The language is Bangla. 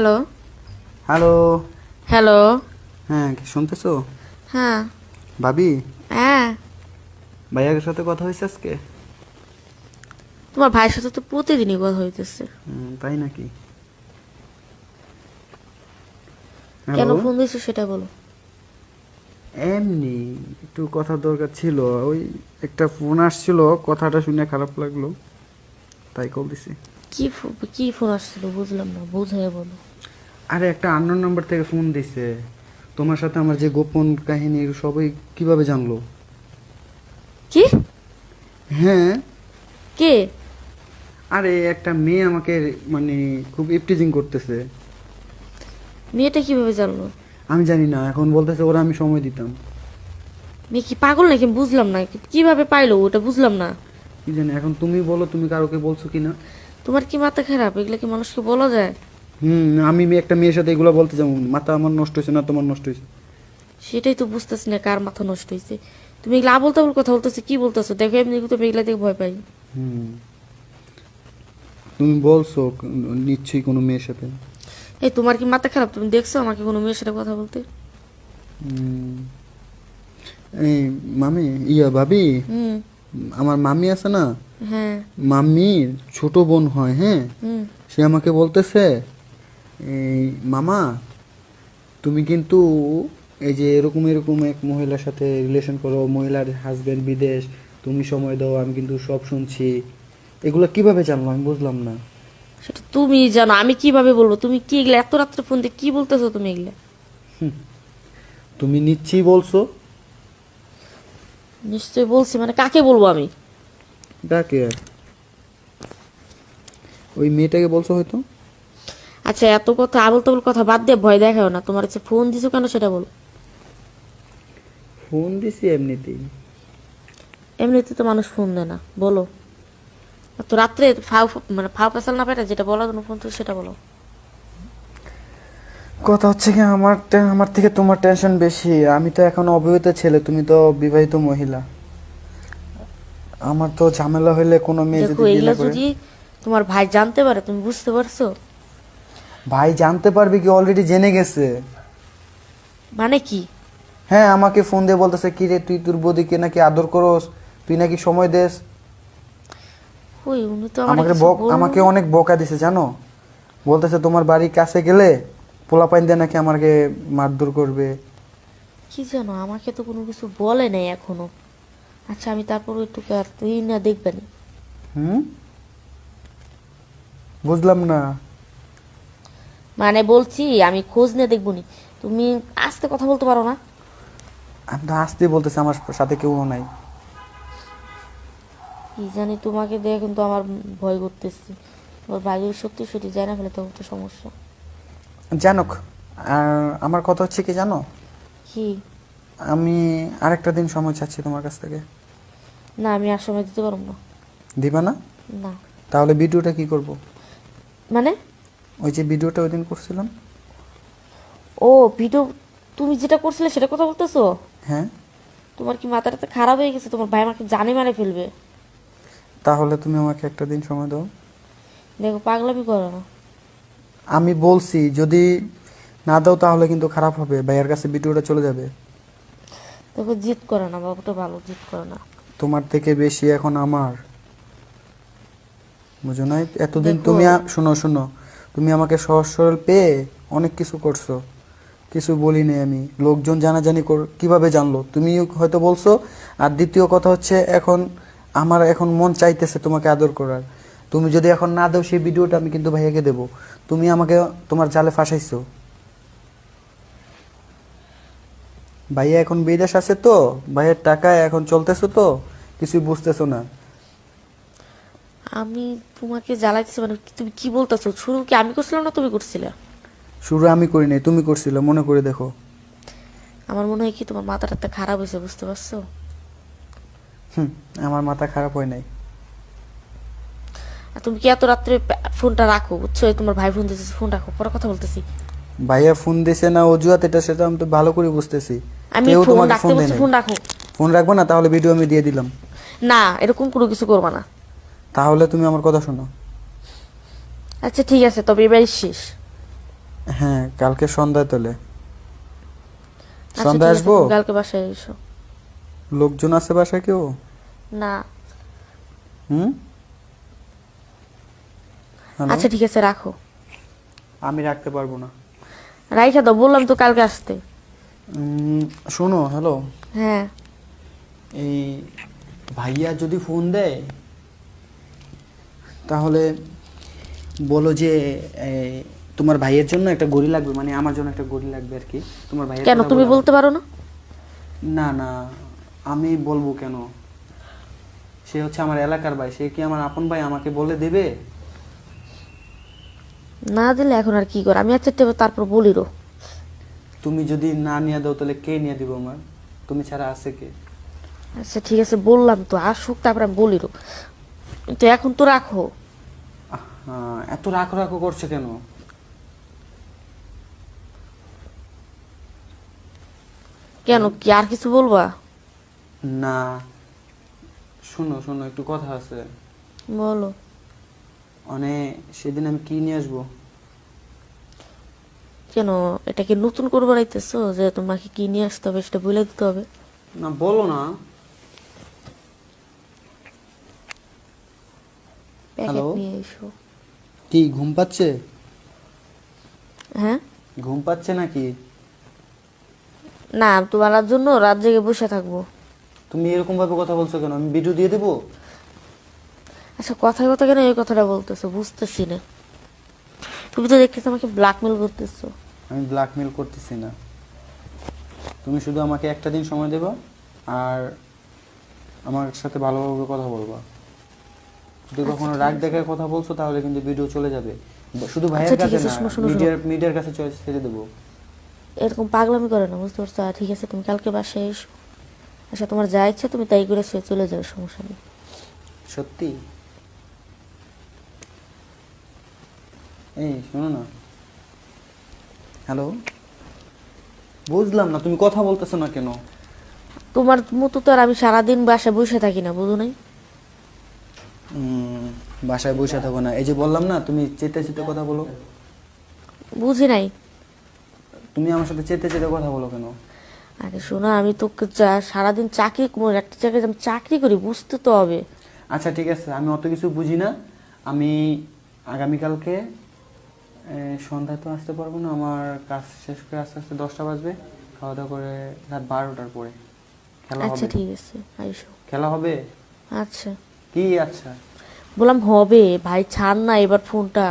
হ্যালো হ্যালো হ্যালো হ্যাঁ কি শুনতেছো? হ্যাঁ। ভাবি? হ্যাঁ। ভাইয়ার সাথে কথা হয়েছে আজকে? তোমার ভাইয়ের সাথে তো প্রতিদিনই কথা হইতেছে। তাই নাকি? কেন ফোন দিয়েছ সেটা বলো। এমনি একটু কথা দরকার ছিল ওই একটা ফোন আসছিল কথাটা শুনে খারাপ লাগল তাই কল দিছি। কি কি ফোন আসছিল বুঝলাম না বুঝাই বলো। আরে একটা আননোন নাম্বার থেকে ফোন দিছে। তোমার সাথে আমার যে গোপন কাহিনী সবাই কীভাবে জানলো? কি? হ্যাঁ। কে? আরে একটা মেয়ে আমাকে মানে খুব ইপটিজিং করতেছে। মেয়েটা কীভাবে জানলো? আমি জানি না এখন বলতেছে ওরা আমি সময় দিতাম। মেয়ে কি পাগল নাকি? বুঝলাম না। কীভাবে পাইলো? ওটা বুঝলাম না। কি জানি এখন তুমি বলো তুমি কারোকে বলছো কি না তোমার কি মাথা খারাপ? এগুলো কি মানুষকে বলা যায়? হুম আমি একটা মেয়ের সাথে এগুলো বলতে যাব। মাথা আমার নষ্ট হয়েছে না তোমার নষ্ট হয়েছে? সেটাই তো বুঝতেছি না কার মাথা নষ্ট হয়েছে। তুমি এগুলো আবল তাবল কথা বলতেছো কি বলতেছো? দেখো এমনি তুমি এগুলা দেখে ভয় পাই। হুম। তুমি বলছো নিশ্চয়ই কোনো মেয়ের সাথে। এই তোমার কি মাথা খারাপ? তুমি দেখছ আমাকে কোনো মেয়ের সাথে কথা বলতে? হুম। এই মামি ইয়া ভাবি? হুম। আমার মামি আছে না? হ্যাঁ। মামির ছোট বোন হয় হ্যাঁ? সে আমাকে বলতেছে এই মামা তুমি কিন্তু এই যে এরকম এরকম এক মহিলার সাথে রিলেশন করো মহিলার হাজব্যান্ড বিদেশ তুমি সময় দাও আমি কিন্তু সব শুনছি। এগুলো কীভাবে জানলো? আমি বুঝলাম না। সেটা তুমি জানো আমি কীভাবে বলব? তুমি কি এগুলা এত রাত্রে ফোন দিয়ে কি বলতেছো তুমি এগুলা? তুমি নিচ্ছেই বলছো। নিশ্চয়ই বলছি মানে কাকে বলব আমি? ডাকে আর। ওই মেয়েটাকে বলছো হয়তো? আচ্ছা এত কথা আবল তাবল কথা বাদ দিয়ে ভয় দেখাও না। তোমার হচ্ছে ফোন দিছো কেন সেটা বলো। ফোন দিছি এমনিতেই। এমনিতে তো মানুষ ফোন দেয় না বলো। তো রাত্রে ফাও মানে ফাও পেশাল না পেটা যেটা বলার জন্য ফোন তো সেটা বলো। কথা হচ্ছে কি আমার আমার থেকে তোমার টেনশন বেশি। আমি তো এখন অবিবাহিত ছেলে তুমি তো বিবাহিত মহিলা। আমার তো ঝামেলা হইলে কোনো মেয়ে যদি বিয়ে করে যদি তোমার ভাই জানতে পারে তুমি বুঝতে পারছ? ভাই জানতে পারবে কি অলরেডি জেনে গেছে। মানে কি? হ্যাঁ আমাকে ফোন দিয়ে বলতেছে কি রে তুই তোর বৌদিকে নাকি আদর করস? তুই নাকি সময় দেস? ওই উনি তো আমাকে আমাকে অনেক বকা দিছে জানো? বলতেছে তোমার বাড়ির কাছে গেলে পোলা পাইন দিয়ে নাকি আমাকে মারধর করবে? কি জানো আমাকে তো কোনো কিছু বলে নাই এখনও। আচ্ছা আমি তারপর একটু তুই না দেখবেন। হুম? বুঝলাম না। মানে বলছি আমি খোঁজ নিয়ে দেখব নি তুমি আস্তে কথা বলতে পারো না। আমি তো আসতে বলতেছে আমার সাথে কেউ নাই। কি জানি তোমাকে দেখে কিন্তু আমার ভয় করতেছি। ওর ভাই সত্যি সত্যি যায় না ফেলে তখন তো সমস্যা। জানুক। আর আমার কথা হচ্ছে কি জানো? কি? আমি আরেকটা দিন সময় চাচ্ছি তোমার কাছ থেকে। না আমি আর সময় দিতে পারব না। দিবা না? না। তাহলে ভিডিওটা কি করব? মানে? ওই যে ভিডিওটা ওই দিন করছিলাম। ও ভিডিও তুমি যেটা করছিলে সেটা কথা বলতেছো? হ্যাঁ। তোমার কি মাথাটা তো খারাপ হয়ে গেছে? তোমার ভাই আমাকে জানে মারে ফেলবে। তাহলে তুমি আমাকে একটা দিন সময় দাও। দেখো পাগলামি করো না। আমি বলছি যদি না দাও তাহলে কিন্তু খারাপ হবে। ভাইয়ের কাছে ভিডিওটা চলে যাবে। দেখো জিদ করে না বাবুটা ভালো জিদ করে না। তোমার থেকে বেশি এখন আমার। বুঝো নাই? এতদিন তুমি শোনো শোনো। তুমি আমাকে সহজ সরল পেয়ে অনেক কিছু করছ। কিছু বলি নাই আমি। লোকজন জানাজানি কর কীভাবে জানলো? তুমি হয়তো বলছো, আর দ্বিতীয় কথা হচ্ছে এখন আমার এখন মন চাইতেছে তোমাকে আদর করার। তুমি যদি এখন না দাও সেই ভিডিওটা, আমি কিন্তু ভাইয়াকে দেবো। তুমি আমাকে তোমার জালে ফাঁসাইছো। ভাইয়া এখন বিদেশ আছে তো, ভাইয়ের টাকায় এখন চলতেছো তো, কিছুই বুঝতেছো না। আমি তোমাকে জ্বালাইতেছি মানে তুমি কি বলতেছো? শুরু কি আমি করছিলাম না তুমি করছিলে? শুরু আমি করি নাই তুমি করছিলে মনে করে দেখো। আমার মনে হয় কি তোমার মাথাটা একটা খারাপ হয়েছে বুঝতে পারছ? হুম আমার মাথা খারাপ হয় নাই। আর তুমি কি এত রাত্রে ফোনটা রাখো বুঝছ? তোমার ভাই ফোন দিতেছে ফোন রাখো পরে কথা বলতেছি। ভাইয়া ফোন দিছে না অজুহাত এটা সেটা আমি তো ভালো করে বুঝতেছি। আমি ফোন রাখতে ফোন রাখো। ফোন রাখব না তাহলে ভিডিও আমি দিয়ে দিলাম। না এরকম কোনো কিছু করবা না। তাহলে তুমি আমার কথা শোনো। আচ্ছা ঠিক আছে তবে এবার শেষ। হ্যাঁ কালকে সন্ধ্যায় তোলে আচ্ছা, সন্ধ্যায় ঠিক আছে, আসব? তুমি কালকে বাসায় এসো। লোকজন আছে বাসায় কেউ? না। হুম? আচ্ছা ঠিক আছে রাখো। আমি রাখতে পারব না। রাইখা দাও বললাম তো কালকে আসতে। উম, শোনো হ্যালো হ্যাঁ। এই ভাইয়া যদি ফোন দেয় তাহলে বলো যে তোমার ভাইয়ের জন্য একটা গড়ি লাগবে মানে আমার জন্য একটা গড়ি লাগবে আর কি। তোমার ভাইয়ের কেন তুমি বলতে পারো না? না না আমি বলব কেন? সে হচ্ছে আমার এলাকার ভাই সে কি আমার আপন ভাই আমাকে বলে দেবে? না দিলে এখন আর কি কর? আমি আচ্ছা তারপর বলিরো তুমি যদি না নিয়ে দাও তাহলে কে নিয়ে দিব আমার? তুমি ছাড়া আছে কে? আচ্ছা ঠিক আছে বললাম তো আসুক তারপর আমি বলিরো তো এখন তো রাখো। এত রাখ রাখো করছে কেন? কেন কি আর কিছু বলবা? না। শোনো শোনো একটু কথা আছে। বলো। মানে সেদিন আমি কি নিয়ে আসব? কেন এটা কি নতুন করে বাড়াইতেছো যে তোমাকে কি নিয়ে আসতে হবে সেটা বলে দিতে হবে? না বলো না। Packet Hello? নিয়ে এসো। কি ঘুম পাচ্ছে? হ্যাঁ? ঘুম পাচ্ছে নাকি? না তোমার জন্য রাত জেগে বসে থাকব। তুমি এরকম ভাবে কথা বলছো কেন? আমি ভিডিও দিয়ে দেবো? আচ্ছা কথায় কথা কেন এই কথাটা বলতেছো? বুঝতেছি না। তুমি তো দেখতেছো আমাকে ব্ল্যাকমেল করতেছো। আমি ব্ল্যাকমেল করতেছি না। তুমি শুধু আমাকে একটা দিন সময় দেবা আর আমার সাথে ভালোভাবে কথা বলবা। যদি কখনো রাগ দেখায় কথা বলছো তাহলে কিন্তু ভিডিও চলে যাবে। শুধু ভাইয়ের আচ্ছা, কাছে না মিডিয়ার মিডিয়ার কাছে চলে ছেড়ে দেবো। এরকম পাগলামি করে না বুঝতে পারছ? ঠিক আছে তুমি কালকে বাসায় এসো। আচ্ছা তোমার যা ইচ্ছা তুমি তাই করে শুয়ে চলে যাও সমস্যা নেই। সত্যি? এই শোনো না। হ্যালো বুঝলাম না তুমি কথা বলতেছো না কেন? তোমার মতো তো আর আমি সারাদিন বাসায় বসে থাকি না বুঝো নাই? বাসায় বসে থাকো না। এই যে বললাম না তুমি চেতে চেতে কথা বলো। বুঝি নাই। তুমি আমার সাথে চেতে চেতে কথা বলো কেন? আরে শোনো আমি তো যা- সারাদিন চাকরি করি, একটা জায়গায় আমি চাকরি করি বুঝতে তো হবে। আচ্ছা ঠিক আছে আমি অত কিছু বুঝি না। আমি আগামীকালকে এ, সন্ধ্যায় তো আসতে পারব না আমার কাজ শেষ করে আস্তে আস্তে দশটা বাজবে। খাওয়া দাওয়া করে রাত বারোটার পরে। খেলা আচ্ছা হবে। ঠিক আছে আইসো। খেলা হবে? আচ্ছা। কি আচ্ছা বললাম হবে ভাই ছাড় না এবার ফোনটা।